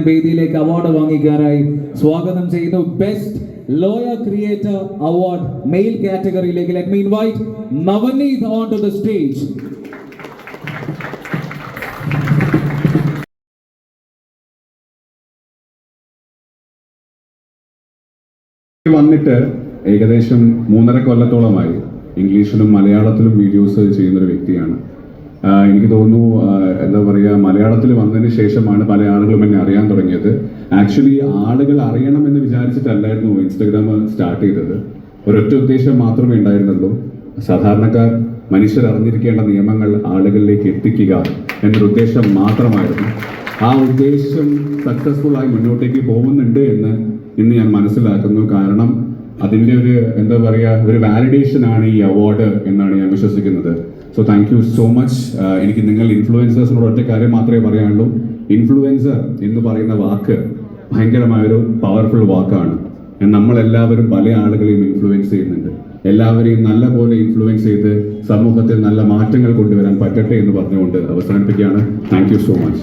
വേദിയിലേക്ക് അവാർഡ് വാങ്ങിക്കാനായി സ്വാഗതം ചെയ്യുന്നു. Best lawyer creator award male കാറ്റഗറിയിലേക്ക് let me invite Navneet on to the stage വന്നിട്ട് ഏകദേശം മൂന്നര കൊല്ലത്തോളമായി ഇംഗ്ലീഷിലും മലയാളത്തിലും വീഡിയോസ് ചെയ്യുന്നൊരു വ്യക്തിയാണ്. ആഹ് എനിക്ക് തോന്നുന്നു എന്താ പറയുക മലയാളത്തിൽ വന്നതിന് ശേഷമാണ് പല ആളുകളും എന്നെ അറിയാൻ തുടങ്ങിയത്. ആക്ച്വലി ആളുകൾ അറിയണം എന്ന് വിചാരിച്ചിട്ടല്ലായിരുന്നു ഇൻസ്റ്റഗ്രാം സ്റ്റാർട്ട് ചെയ്തത്. ഒരൊറ്റ ഉദ്ദേശം മാത്രമേ ഉണ്ടായിരുന്നുള്ളൂ. സാധാരണക്കാർ മനുഷ്യർ അറിഞ്ഞിരിക്കേണ്ട നിയമങ്ങൾ ആളുകളിലേക്ക് എത്തിക്കുക എന്നൊരു ഉദ്ദേശം മാത്രമായിരുന്നു. ആ ഉദ്ദേശം സക്സസ്ഫുൾ ആയി മുന്നോട്ടേക്ക് പോകുന്നുണ്ട് എന്ന് ഇന്ന് ഞാൻ മനസ്സിലാക്കുന്നു. കാരണം അതിന്റെ ഒരു എന്താ പറയുക ഒരു വാലിഡേഷൻ ആണ് ഈ അവാർഡ് എന്നാണ് ഞാൻ വിശ്വസിക്കുന്നത്. So thank you so much എനിക്ക് നിങ്ങൾ ഇൻഫ്ലുവൻസേഴ്സിനോട് ഒറ്റ കാര്യം മാത്രമേ പറയാനുള്ളൂ. ഇൻഫ്ലുവൻസർ എന്ന് പറയുന്ന വാക്ക് ഭയങ്കരമായൊരു പവർഫുൾ വാക്കാണ്. നമ്മളെല്ലാവരും പല ആളുകളെയും ഇൻഫ്ലുവൻസ് ചെയ്യുന്നുണ്ട്. എല്ലാവരെയും നല്ല പോലെ ഇൻഫ്ലുവൻസ് ചെയ്ത് സമൂഹത്തിൽ നല്ല മാറ്റങ്ങൾ കൊണ്ടുവരാൻ പറ്റട്ടെ എന്ന് പറഞ്ഞുകൊണ്ട് അവസാനിപ്പിക്കുകയാണ്. Thank so much